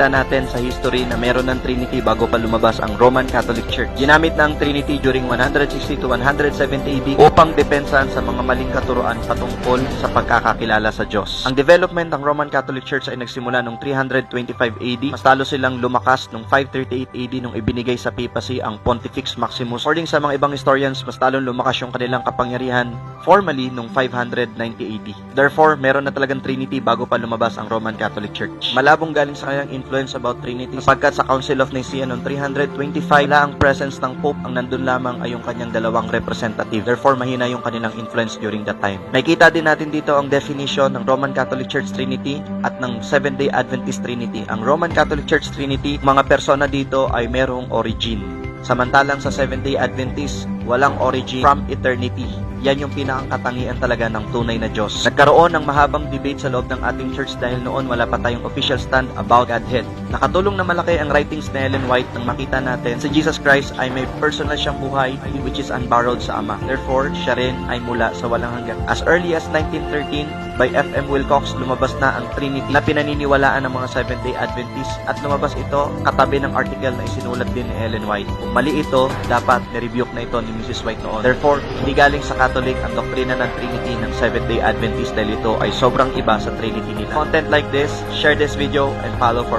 makikita natin sa history na meron ng Trinity bago pa lumabas ang Roman Catholic Church. Ginamit ng Trinity during 160 to 170 AD upang depensahan sa mga maling katuruan patungkol sa pagkakakilala sa Diyos. Ang development ng Roman Catholic Church ay nagsimula noong 325 AD. Mas talo silang lumakas noong 538 AD nung ibinigay sa papacy ang Pontifex Maximus. According sa mga ibang historians, mas talong lumakas yung kanilang kapangyarihan formally noong 590 AD. Therefore, meron na talagang Trinity bago pa lumabas ang Roman Catholic Church. Malabong galing sa kanyang influence about Trinity sapagkat sa Council of Nicaea noong 325 la ang presence ng Pope ang nandun lamang ay yung kanyang dalawang representative. Therefore, mahina yung kanilang influence during that time. Nakikita din natin dito ang definition ng Roman Catholic Church Trinity at ng Seventh-day Adventist Trinity. Ang Roman Catholic Church Trinity, mga persona dito ay merong origin. Samantalang sa Seventh-day Adventist, walang origin from eternity. Yan yung pinakang katangian talaga ng tunay na Diyos. Nagkaroon ng mahabang debate sa loob ng ating church dahil noon wala pa tayong official stand about Godhead. Nakatulong na malaki ang writings ni Ellen White nang makita natin si Jesus Christ ay may personal siyang buhay which is unborrowed sa Ama. Therefore, siya rin ay mula sa walang hanggan. As early as 1913, by F.M. Wilcox, lumabas na ang Trinity na pinaniniwalaan ng mga Seventh-day Adventists at lumabas ito katabi ng article na isinulat din ni Ellen White. Kung mali ito, dapat nirebuke na ito ni Mrs. White noon. Therefore, hindi galing sa Catholic ang doktrina ng Trinity ng Seventh-day Adventist dahil ito ay sobrang iba sa Trinity nila. Content like this, share this video and follow for more.